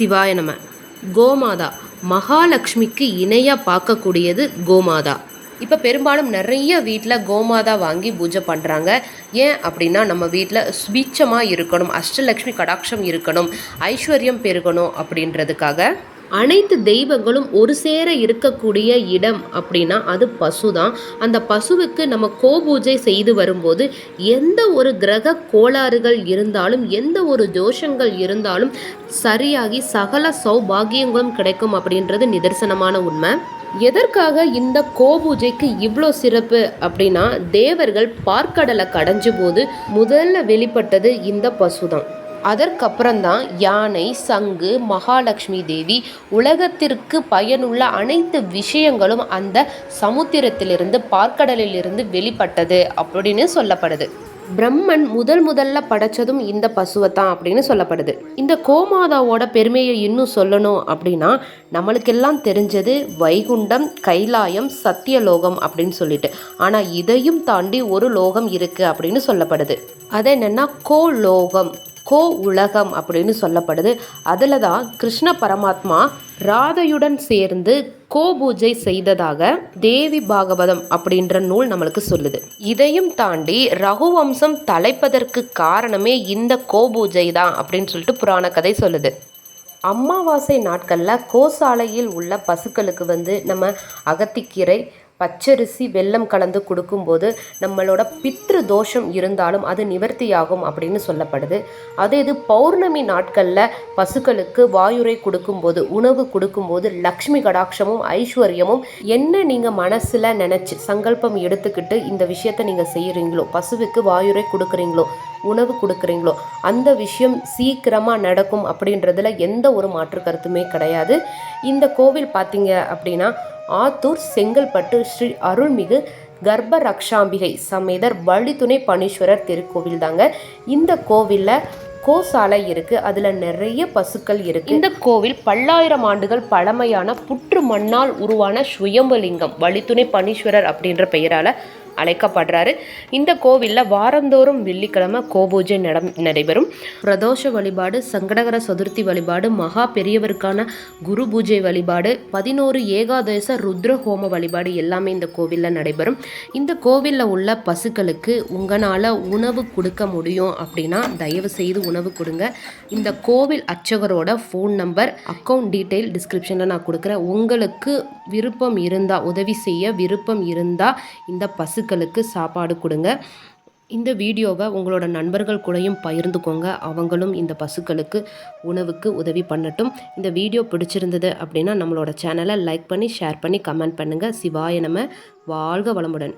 சிவாய நம. கோமாதா மகாலட்சுமிக்கு இணையாக பார்க்கக்கூடியது கோமாதா. இப்போ பெரும்பாலும் நிறைய வீட்டில் கோமாதா வாங்கி பூஜை பண்ணுறாங்க ஏன் அப்படின்னா நம்ம வீட்டில் சுபிச்சமாக இருக்கணும் அஷ்டலக்ஷ்மி கடாட்சம் இருக்கணும் ஐஸ்வர்யம் பெருகணும் அப்படின்றதுக்காக. அனைத்து தெய்வங்களும் ஒரு சேர இருக்கக்கூடிய இடம் அப்படின்னா அது பசு தான் அந்த பசுவுக்கு நம்ம கோபூஜை செய்து வரும்போது எந்த ஒரு கிரக கோளாறுகள் இருந்தாலும் எந்த ஒரு தோஷங்கள் இருந்தாலும் சரியாகி சகல சௌபாகியங்களும் கிடைக்கும் அப்படின்றது நிதர்சனமான உண்மை. எதற்காக இந்த கோபூஜைக்கு இவ்வளோ சிறப்பு அப்படின்னா தேவர்கள் பார்க்கடலை கடைஞ்ச போது முதல்ல வெளிப்பட்டது இந்த பசு தான் அதற்கப்புறம்தான் யானை சங்கு மகாலட்சுமி தேவி உலகத்திற்கு பயனுள்ள அனைத்து விஷயங்களும் அந்த சமுத்திரத்திலிருந்து பார்க்கடலிலிருந்து வெளிப்பட்டது அப்படின்னு சொல்லப்படுது. பிரம்மன் முதல் முதல்ல படைச்சதும் இந்த பசுவை தான் அப்படின்னு சொல்லப்படுது. இந்த கோமாதாவோட பெருமையை இன்னும் சொல்லணும் அப்படின்னா நம்மளுக்கெல்லாம் தெரிஞ்சது வைகுண்டம் கைலாயம் சத்தியலோகம் அப்படின்னு சொல்லிட்டு. ஆனால் இதையும் தாண்டி ஒரு லோகம் இருக்குது அப்படின்னு சொல்லப்படுது. அது என்னென்னா கோலோகம். கோ உலகம் அப்படின்னு சொல்லப்படுது. அதில் தான் கிருஷ்ண பரமாத்மா ராதையுடன் சேர்ந்து கோபூஜை செய்ததாக தேவி பாகவதம் அப்படின்ற நூல் நம்மளுக்கு சொல்லுது. இதையும் தாண்டி ரகுவம்சம் தலைப்பதற்கு காரணமே இந்த கோபூஜை தான் அப்படின்னு சொல்லிட்டு புராண கதை சொல்லுது. அமாவாசை நாட்களில் கோசாலையில் உள்ள பசுக்களுக்கு வந்து நம்ம அகத்திக்கீரை பச்சரிசி வெல்லம் கலந்து கொடுக்கும்போது நம்மளோட பித்ரு தோஷம் இருந்தாலும் அது நிவர்த்தியாகும் அப்படின்னு சொல்லப்படுது. அதே இது பௌர்ணமி நாட்களில் பசுக்களுக்கு வாயுரை கொடுக்கும்போது உணவு கொடுக்கும்போது லக்ஷ்மி கடாட்சமும் ஐஸ்வர்யமும் என்ன நீங்கள் மனசில் நினச்சி சங்கல்பம் எடுத்துக்கிட்டு இந்த விஷயத்தை நீங்கள் செய்கிறீங்களோ பசுவுக்கு வாயுரை கொடுக்குறீங்களோ உணவு கொடுக்குறீங்களோ அந்த விஷயம் சீக்கிரமாக நடக்கும் அப்படின்றதுல எந்த ஒரு மாற்று கருத்துமே கிடையாது. இந்த கோவில் பார்த்தீங்க அப்படின்னா ஆத்தூர் செங்கல்பட்டு ஸ்ரீ அருள்மிகு கர்ப்ப ரக்ஷாம்பிகை சமேதர் வழித்துணை பனீஸ்வரர் திருக்கோவில் தாங்க. இந்த கோவிலில் கோசாலை இருக்கு அதுல நிறைய பசுக்கள் இருக்கு. இந்த கோவில் பல்லாயிரம் ஆண்டுகள் பழமையான புற்று மண்ணால் உருவான சுயம்பலிங்கம் வழித்துணை பனீஸ்வரர் அப்படின்ற பெயரால அழைக்கப்படுறாரு. இந்த கோவிலில் வாரந்தோறும் வெள்ளிக்கிழமை கோபூஜை நட நடைபெறும். பிரதோஷ வழிபாடு சங்கடகர சதுர்த்தி வழிபாடு மகா பெரியவருக்கான குரு பூஜை வழிபாடு பதினோரு ஏகாதச ருத்ர ஹோம வழிபாடு எல்லாமே இந்த கோவிலில் நடைபெறும். இந்த கோவிலில் உள்ள பசுக்களுக்கு உங்களால் உணவு கொடுக்க முடியும் அப்படின்னா தயவு செய்து உணவு கொடுங்க. இந்த கோவில் அர்ச்சகரோட ஃபோன் நம்பர் அக்கௌண்ட் டீட்டெயில் டிஸ்கிரிப்ஷனில் நான் கொடுக்குறேன். உங்களுக்கு விருப்பம் இருந்தால் உதவி செய்ய விருப்பம் இருந்தால் இந்த பசுக்களுக்கு சாப்பாடு கொடுங்க. இந்த வீடியோவை உங்களோட நண்பர்கள் கூடயும் பகிர்ந்துக்கோங்க. அவங்களும் இந்த பசுக்களுக்கு உணவுக்கு உதவி பண்ணட்டும். இந்த வீடியோ பிடிச்சிருந்தது அப்படின்னா நம்மளோட சேனலை லைக் பண்ணி ஷேர் பண்ணி கமெண்ட் பண்ணுங்கள் சிவாய நம்ம வாழ்க வளமுடன்.